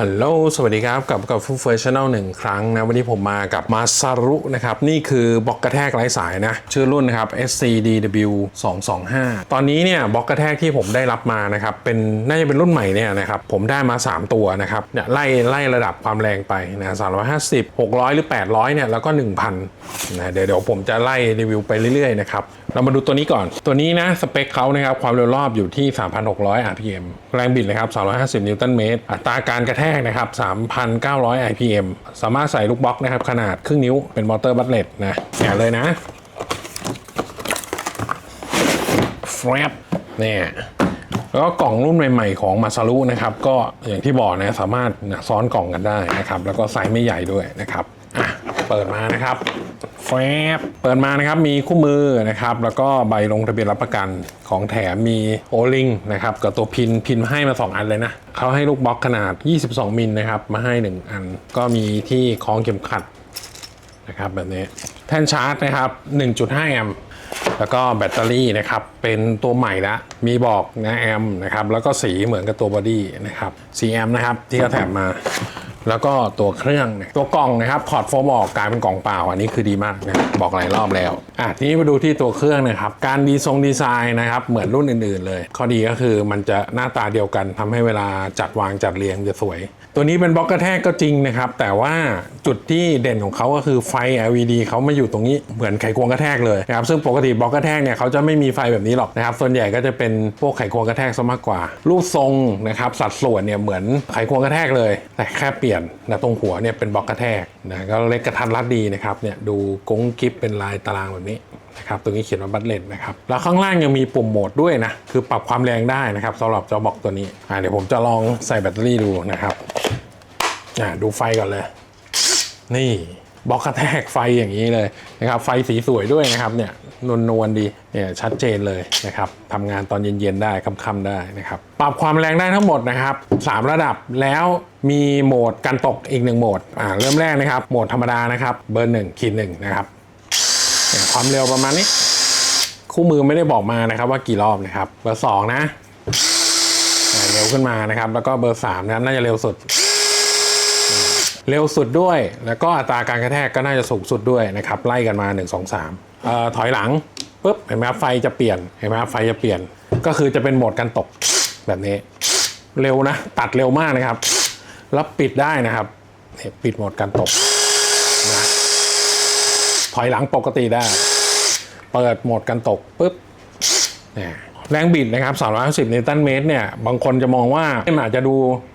ฮัลโหล สวัสดีครับ กลับกับฟูเฟอร์ชั่นแนลหนึ่งครั้งนะ วันนี้ผมมากับมาซารุนะครับ นี่คือบล็อกกระแทกไร้สายนะ ชื่อรุ่นนะครับ SCDW 225ตอนนี้เนี่ยบล็อกกระแทกที่ผมได้รับมานะครับ เป็นน่าจะเป็นรุ่นใหม่เนี่ยนะครับ ผมได้มา 3 ตัวนะครับ เนี่ยไล่ไล่ระดับความแรงไปนะ350 600 หรือ 800 เนี่ย แล้วก็ 1,000นะเดี๋ยวเดี๋ยวผมจะไล่รีวิวไปเรื่อยๆนะครับ เรามาดูตัวนี้ก่อน ตัวนี้นะสเปคเขานะครับ ความเร็วรอบอยู่ที่ 3,600 rpm แรงบิดนะครับ350 นิวตันเมตร อัตราการกระแทกนะครับ 3,900 IPM สามารถใส่ลูกบล็อกนะครับ ขนาดครึ่งนิ้วเป็นมอเตอร์บัตเลตนะแกะเลยนะแฟบเนี่ยแล้วก็กล่องรุ่นใหม่ๆของมาซารุนะครับ ก็อย่างที่บอกนะสามารถซ้อนกล่องกันได้นะครับ แล้วก็ไซส์ไม่ใหญ่ด้วยนะครับอะเปิดมานะครับ แฟบเปิดมานะครับมีคู่มือนะครับแล้วก็ใบลงทะเบียนรับประกันของแถมมีโอลิงนะครับกับตัวพินพินให้มา 2 อันเลยนะเขาให้ลูกบล็อกขนาด 22 มิลนะครับมาให้ 1 อัน ก็มีที่คล้องเข็มขัดนะครับแบบนี้แท่นชาร์จนะครับ 1.5 แอมป์แล้วก็แบตเตอรี่นะครับ เป็นตัวใหม่ละมีบอกนะแอมป์นะครับ แล้วก็สีเหมือนกับตัวบอดี้นะครับสีแอมป์นะครับ ที่เขาแถมมา แล้วก็ตัวเครื่องเนี่ยตัวกล่องนะครับถอดโฟมออกกลายเป็นกล่องเปล่า อันนี้คือดีมากนะบอกหลายรอบแล้วอะทีนี้มาดูที่ตัวเครื่องนะครับ การดีทรงดีไซน์นะครับ เหมือนรุ่นอื่น ๆ เลย ข้อดีก็คือมันจะหน้าตาเดียวกันทำให้เวลาจัดวางจัดเรียงจะสวย ตัวนี้เป็นบล็อกกระแทกก็จริงนะครับ แต่ว่าจุดที่เด่นของเขาก็คือไฟ LED เขามาอยู่ตรงนี้เหมือนไขควงกระแทกเลยนะครับซึ่งปกติบล็อกกระแทกเนี่ยเขาจะไม่มีไฟแบบนี้หรอกนะครับส่วนใหญ่ก็จะเป็นพวกไขควงกระแทกซะมากกว่ารูปทรงนะครับสัดส่วนเนี่ยเหมือนไขควงกระแทกเลยแต่แค่เปลี่ยนนะตรงหัวเนี่ยเป็นบล็อกกระแทกนะก็เล็กกระทัดรัดดีนะครับเนี่ยดูกงกิฟเป็นลายตารางแบบนี้นะครับตรงนี้เขียนว่าบัตเลตนะครับแล้วข้างล่างยังมีปุ่มโหมดด้วยนะคือปรับความแรงได้นะครับสำหรับเจ้าบล็อกตัวนี้อ่าเดี๋ยวผมจะลองใส่แบตเตอรี่ดูนะครับอ่าดูไฟก่อนเลย นี่ บล็อกกระแทกไฟอย่างนี้เลยนะครับไฟสีสวยด้วยนะครับเนี่ยนวลนวลๆดีเนี่ยชัดเจนเลยนะครับทำงานตอนเย็นๆได้ค่ำๆได้นะครับปรับความแรงได้ทั้งหมดนะครับสามระดับแล้วมีโหมดกันตกอีกหนึ่งโหมดอ่าเริ่มแรกนะครับโหมดธรรมดานะครับเบอร์หนึ่งขีดหนึ่งนะครับความเร็วประมาณนี้ คู่มือไม่ได้บอกมานะครับว่ากี่รอบนะครับเบอร์สองนะเร็วขึ้นมานะครับ แล้วก็เบอร์สามนะน่าจะเร็วสุด เร็วสุดด้วย แล้วก็อัตราการกระแทกก็น่าจะสูงสุดด้วยนะครับไล่กันมา 1 2 3เอ่อถอยหลังปุ๊บเห็นไหมครับไฟจะเปลี่ยนเห็นไหมครับไฟจะเปลี่ยน ก็คือจะเป็นโหมดการตกแบบนี้ เร็วนะ ตัดเร็วมากนะครับ แล้วปิดได้นะครับปิดโหมดการตกนะถอยหลังปกติได้ เปิดโหมดกันตกปุ๊บเนี่ย แรงบิดนะครับ 350 นิวตันเมตรเนี่ย บางคนจะมองว่ามันอาจจะดู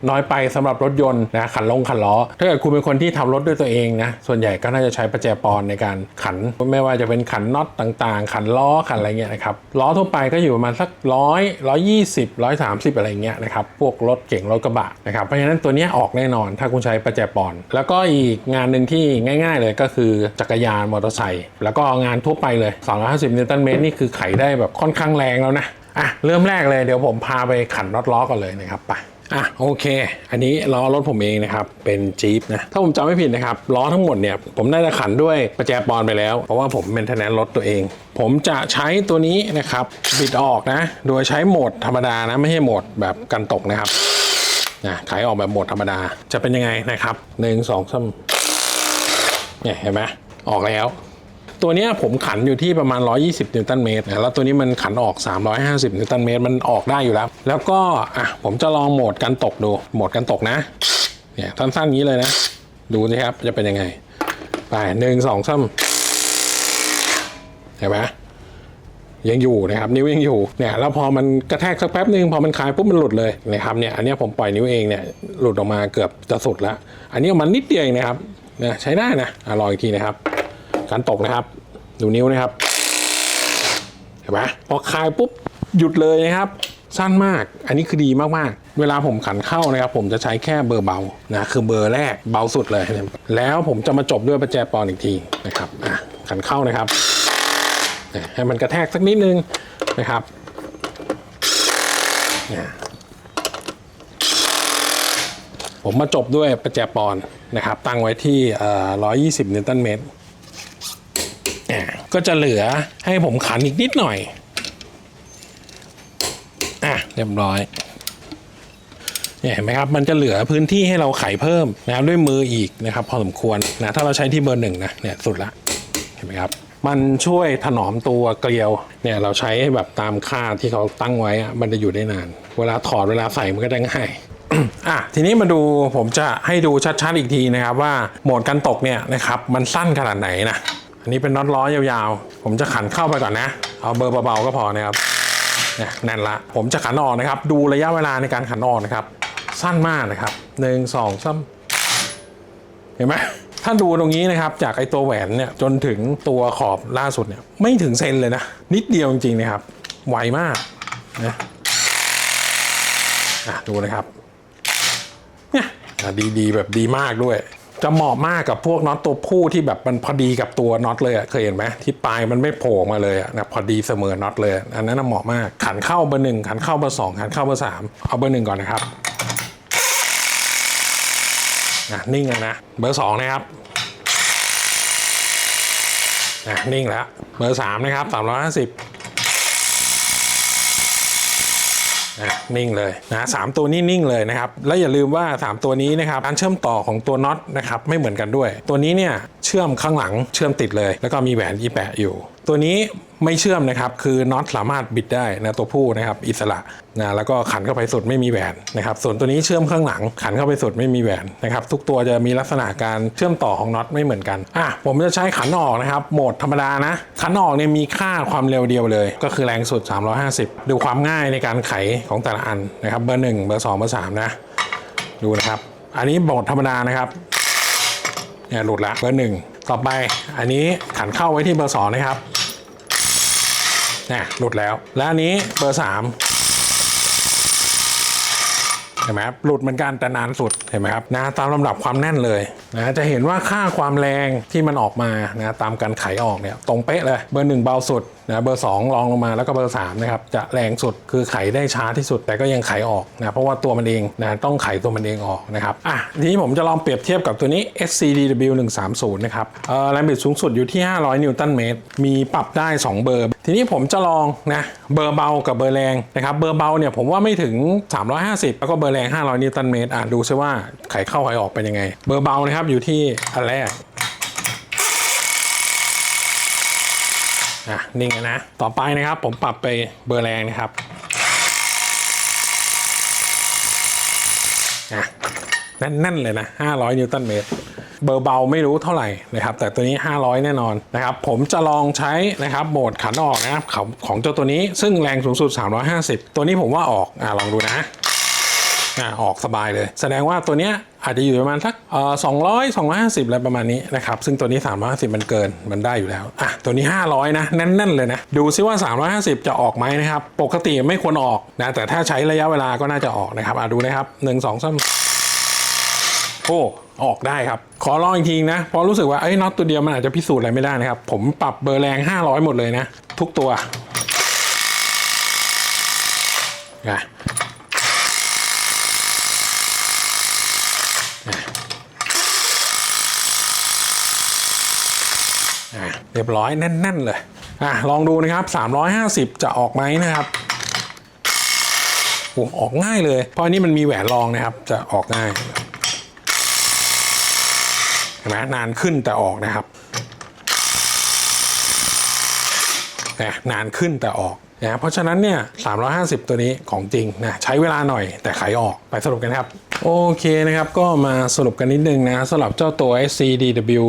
น้อยไปสำหรับรถยนต์นะขันลงขันล้อ ถ้าเกิดคุณเป็นคนที่ทำรถด้วยตัวเองนะ ส่วนใหญ่ก็น่าจะใช้ประแจปอนในการขัน ไม่ว่าจะเป็นขันน็อตต่างๆ ขันล้อขันอะไรเงี้ยนะครับ ล้อทั่วไปก็อยู่ประมาณสักร้อยร้อยยี่สิบร้อยสามสิบอะไรเงี้ยนะครับ พวกรถเก่งรถกระบะนะครับ เพราะฉะนั้นตัวนี้ออกแน่นอนถ้าคุณใช้ประแจปอน แล้วก็อีกงานหนึ่งที่ง่าย ๆ เลยก็คือจักรยานมอเตอร์ไซค์ แล้วก็งานทั่วไปเลย250 นิวตันเมตรนี่คือไขได้แบบค่อนข้างแรงแล้วนะ อะเริ่มแรกเลยเดี๋ยวผมพาไปขันน็อตล้อก่อนเลยนะครับไปอะโอเค อันนี้ล้อรถผมเองนะครับ เป็นจี๊ปนะ ถ้าผมจำไม่ผิดนะครับล้อทั้งหมดเนี่ยผมน่าจะขันด้วยประแจปอนไปแล้ว เพราะว่าผมเป็นทนนรถตัวเอง ผมจะใช้ตัวนี้นะครับ บิดออกนะ โดยใช้โหมดธรรมดานะ ไม่ใช่โหมดแบบกันตกนะครับนะขายออกแบบโหมดธรรมดาจะเป็นยังไงนะครับหนึ่งสองสามเนี่ยเห็นไหมออกแล้ว ตัวนี้ผมขันอยู่ที่ประมาณ 120 นิวตันเมตรแล้วตัวนี้มันขันออก 350 นิวตันเมตรมันออกได้อยู่แล้ว แล้วก็อะผมจะลองโหมดกันตกดูโหมดกันตกนะเนี่ยสั้นๆนี้เลยนะ ดูสิครับจะเป็นยังไง ไปหนึ่งสองสามเห็นไหมยังอยู่นะครับนิ้วยังอยู่เนี่ยแล้วพอมันกระแทกสักแป๊บนึงพอมันคลายปุ๊บมันหลุดเลยนะครับเนี่ยอันนี้ผมปล่อยนิ้วเองเนี่ยหลุดออกมาเกือบจะสุดแล้ว อันนี้มันนิดเดียวเองนะครับเนี่ยใช้ได้นะอะลออีกทีนะครับ การตกนะครับ ดูนิ้วนะครับ เห็นไหมพอคลายปุ๊บหยุดเลยนะครับ สั้นมาก อันนี้คือดีมากๆ เวลาผมขันเข้านะครับ ผมจะใช้แค่เบอร์เบานะคือเบอร์แรกเบาสุดเลย แล้วผมจะมาจบด้วยประแจปอนอีกทีนะครับอะขันเข้านะครับให้มันกระแทกสักนิดนึงนะครับผมมาจบด้วยประแจปอนนะครับ ตั้งไว้ที่ 120 นิวตันเมตร อะก็จะเหลือให้ผมขันอีกนิดหน่อย อะเรียบร้อยเนี่ยเห็นไหมครับ มันจะเหลือพื้นที่ให้เราไขเพิ่มนะครับด้วยมืออีกนะครับ พอสมควรนะถ้าเราใช้ที่เบอร์หนึ่งนะเนี่ยสุดละเห็นไหมครับ มันช่วยถนอมตัวเกลียวเนี่ยเราใช้แบบตามค่าที่เขาตั้งไว้อะมันจะอยู่ได้นาน เวลาถอดเวลาใส่มันก็ได้ง่ายอะทีนี้มาดูผมจะให้ดูชัดๆอีกทีนะครับ ว่าโหมดการตกเนี่ยนะครับมันสั้นขนาดไหนนะ อันนี้เป็นน็อตล้อยาวๆ ผมจะขันเข้าไปก่อนนะ เอาเบอร์เบาๆก็พอนะครับเนี่ยแน่นละ ผมจะขันออกนะครับ ดูระยะเวลาในการขันออกนะครับ สั้นมากนะครับหนึ่งสองสามเห็นไหมถ้าดูตรงนี้นะครับ จากไอตัวแหวนเนี่ยจนถึงตัวขอบล่าสุดเนี่ยไม่ถึงเซนเลยนะ นิดเดียวจริงๆนะครับ ไวมากนะดูนะครับเนี่ยดีดีแบบดีมากด้วย จะเหมาะมากกับพวกน็อตตัวผู้ที่แบบมันพอดีกับตัวน็อตเลยอะเคยเห็นไหมที่ปลายมันไม่โผล่มาเลยอะนะพอดีเสมอน็อตเลย อันนั้นเหมาะมาก ขันเข้าเบอร์หนึ่งขันเข้าเบอร์สองขันเข้าเบอร์สามเอาเบอร์หนึ่งก่อนนะครับนะนิ่งเลยนะ เบอร์สองนะครับนะนิ่งแล้ว เบอร์สามนะครับสามร้อยห้าสิบ นะนิ่งเลยนะสามตัวนี้นิ่งเลยนะครับแล้วอย่าลืมว่า 3 ตัวนี้นะครับการเชื่อมต่อของตัวน็อตนะครับไม่เหมือนกันด้วย ตัวนี้เนี่ยเชื่อมข้างหลังเชื่อมติดเลย แล้วก็มีแหวนอีแปะอยู่ ตัวนี้ไม่เชื่อมนะครับ คือน็อตสามารถบิดได้นะตัวผู้นะครับอิสระนะแล้วก็ขันเข้าไปสุดไม่มีแหวนนะครับ ส่วนตัวนี้เชื่อมข้างหลัง ขันเข้าไปสุดไม่มีแหวนนะครับ ทุกตัวจะมีลักษณะการเชื่อมต่อของน็อตไม่เหมือนกันอะผมจะใช้ขันออกนะครับ โหมดธรรมดานะ ขันออกเนี่ยมีค่าความเร็วเดียวเลย ก็คือแรงสุด 350 ดูความง่ายในการไขของแต่ละอันนะครับเบอร์หนึ่งเบอร์สองเบอร์สามนะดูนะครับ อันนี้โหมดธรรมดานะครับเนี่ยหลุดละเบอร์หนึ่งต่อไปอันนี้ขันเข้าไว้ที่เบอร์สองนะครับ นี่ยหลุดแล้ว และอันนี้เบอร์สามเห็นไหมครับหลุดเหมือนกันแต่นานสุดเห็นไหมครับนะตามลำดับความแน่นเลยนะจะเห็นว่าค่าความแรงที่มันออกมานะตามการไขออกเนี่ยตรงเป๊ะเลยเบอร์หนึ่งเบาสุด นะเบอร์สองรองลงมาแล้วก็เบอร์สามนะครับจะแรงสุดคือไขได้ช้าที่สุด แต่ก็ยังไขออกนะเพราะว่าตัวมันเองนะต้องไขตัวมันเองออกนะครับอะทีนี้ผมจะลองเปรียบเทียบกับตัวนี้ SCDW 130นะครับเอ่อแรงบิดสูงสุดอยู่ที่ 500 นิวตันเมตร มีปรับได้ 2 เบอร์ ทีนี้ผมจะลองนะเบอร์เบากับเบอร์แรงนะครับเบอร์เบาเนี่ยผมว่าไม่ถึง 350 แล้วก็เบอร์แรง 500 นิวตันเมตรอะดูซิว่าไขเข้าไขออกเป็นยังไง เบอร์เบานะครับอยู่ที่อันแรก อะนิ่งเลยนะ ต่อไปนะครับ ผมปรับไปเบอร์แรงนะครับอะแน่นๆเลยนะ 500 นิวตันเมตร เบอร์เบาไม่รู้เท่าไหร่นะครับ แต่ตัวนี้ 500 แน่นอนนะครับ ผมจะลองใช้นะครับโหมดขันออกนะครับของของเจ้าตัวนี้ ซึ่งแรงสูงสุด 350 ตัวนี้ผมว่าออก อะลองดูนะ อะออกสบายเลย แสดงว่าตัวเนี้ย อาจจะอยู่ประมาณสักสองร้อยสองร้อยห้าสิบอะไรประมาณนี้นะครับ ซึ่งตัวนี้สามร้อยห้าสิบมันเกินมันได้อยู่แล้วอะตัวนี้ห้าร้อยนะแน่นๆเลยนะ ดูซิว่าสามร้อยห้าสิบจะออกไหมนะครับ ปกติไม่ควรออกนะแต่ถ้าใช้ระยะเวลาก็น่าจะออกนะครับอะดูนะครับหนึ่งสองสามโอ้ออกได้ครับ ขอลองอีกทีนะ เพราะรู้สึกว่าไอ้น็อตตัวเดียวมันอาจจะพิสูจน์อะไรไม่ได้นะครับ ผมปรับเบอร์แรง 500 หมดเลยนะ ทุกตัวอะ อะเรียบร้อยแน่น ๆ เลยอะลองดูนะครับ 350 จะออกไหมนะครับโอ้ออกง่ายเลย เพราะอันนี้มันมีแหวนรองนะครับ จะออกง่ายเห็นไหมนานขึ้นแต่ออกนะครับนะนานขึ้นแต่ออกนะเพราะฉะนั้นเนี่ย350 ตัวนี้ของจริงนะใช้เวลาหน่อยแต่ขายออกไปสรุปกันครับ โอเคนะครับ ก็มาสรุปกันนิดนึงนะสำหรับเจ้าตัว SCDW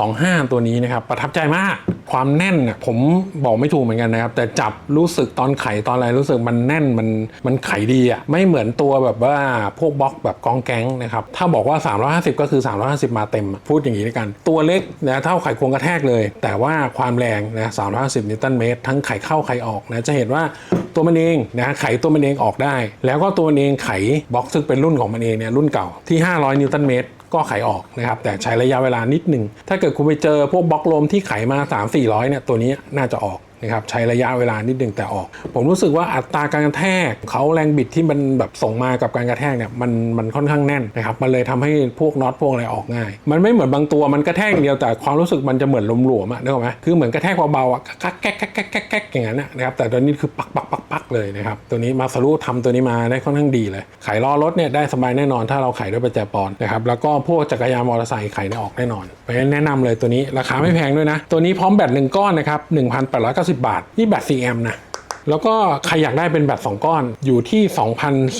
225 ตัวนี้นะครับ ประทับใจมาก ความแน่นผมบอกไม่ถูกเหมือนกันนะครับ แต่จับรู้สึกตอนไขตอนอะไรรู้สึกมันแน่นมันมันไขดีอะไม่เหมือนตัวแบบว่าพวกบล็อกแบบกองแก๊งนะครับ ถ้าบอกว่า 350 ก็คือ 350 มาเต็ม พูดอย่างนี้ด้วยกัน ตัวเล็กนะเท่าไขควงกระแทกเลย แต่ว่าความแรงนะ350 นิวตันเมตร ทั้งไขเข้าไขออกนะจะเห็นว่า ตัวมันเองนะไขตัวมันเองออกได้ แล้วก็ตัวมันเองไขบล็อกซึ่งเป็นรุ่นของมันเองเนี่ยรุ่นเก่าที่ 500 นิวตันเมตรก็ไขออกนะครับ แต่ใช้ระยะเวลานิดหนึ่งถ้าเกิดคุณไปเจอพวกบล็อกลมที่ไขมา 3 400เนี่ยตัวนี้น่าจะออก นะครับใช้ระยะเวลานิดนึงแต่ออก ผมรู้สึกว่าอัตราการกระแทกเขาแรงบิดที่มันแบบส่งมากับการกระแทกเนี่ยมันมันค่อนข้างแน่นนะครับมันเลยทำให้พวกน็อตพวกอะไรออกง่าย มันไม่เหมือนบางตัวมันกระแทกเดียวแต่ความรู้สึกมันจะเหมือนลมหลวมอะนึกออกไหมคือเหมือนกระแทกเบาๆอะกักแก๊กแก๊กแก๊กแก๊กแก๊กอย่างนั้นนะครับแต่ตัวนี้คือปักปักปักปักเลยนะครับตัวนี้มาสรุทำตัวนี้มาได้ค่อนข้างดีเลยไขล้อรถเนี่ยได้สบายแน่นอน ถ้าเราไขด้วยประแจปอนนะครับแล้วก็พวกจักรยานมอเตอร์ไซค์ไขได้ออกแน่นอนเพราะฉะนั้นแนะนำเลยตัวนี้ราคาไม่แพงด้วยนะตัวนี้พร้อมแบตหนึ่งก้อนนะครับ1,890บาท นี่แบต4แอมป์นะแล้วก็ใครอยากได้เป็นแบต2ก้อนอยู่ที่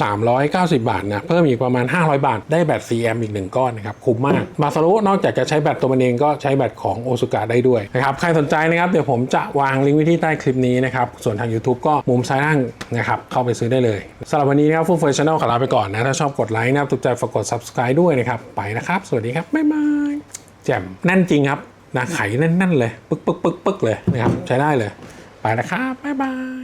2,390 บาทนะเพิ่มอีกประมาณ 500 บาท ได้แบต4แอมป์อีก 1 ก้อนนะครับคุ้มมากมาสรุนอกจากจะใช้แบตตัวมันเองก็ใช้แบตของโอซุกะได้ด้วยนะครับใครสนใจนะครับเดี๋ยวผมจะวางลิงก์ไว้ที่ใต้คลิปนี้นะครับส่วนทาง YouTube ก็มุมซ้ายล่างนะครับเข้าไปซื้อได้เลยสำหรับวันนี้นะครับฟูเฟอร์ช n แนลขอลาไปก่อนนะถ้าชอบกดไลค์นะครับถูกใจฝากกด subscribe ด้วยนะครับไปนะครับ สวัสดีครับบ๊ายบายแจ่มแน่นจริงครับ นะไขแน่นๆเลย ปึ๊กปึ๊กปึ๊กปึ๊กเลยนะครับ ใช้ได้เลย ไปนะครับ บ๊ายบาย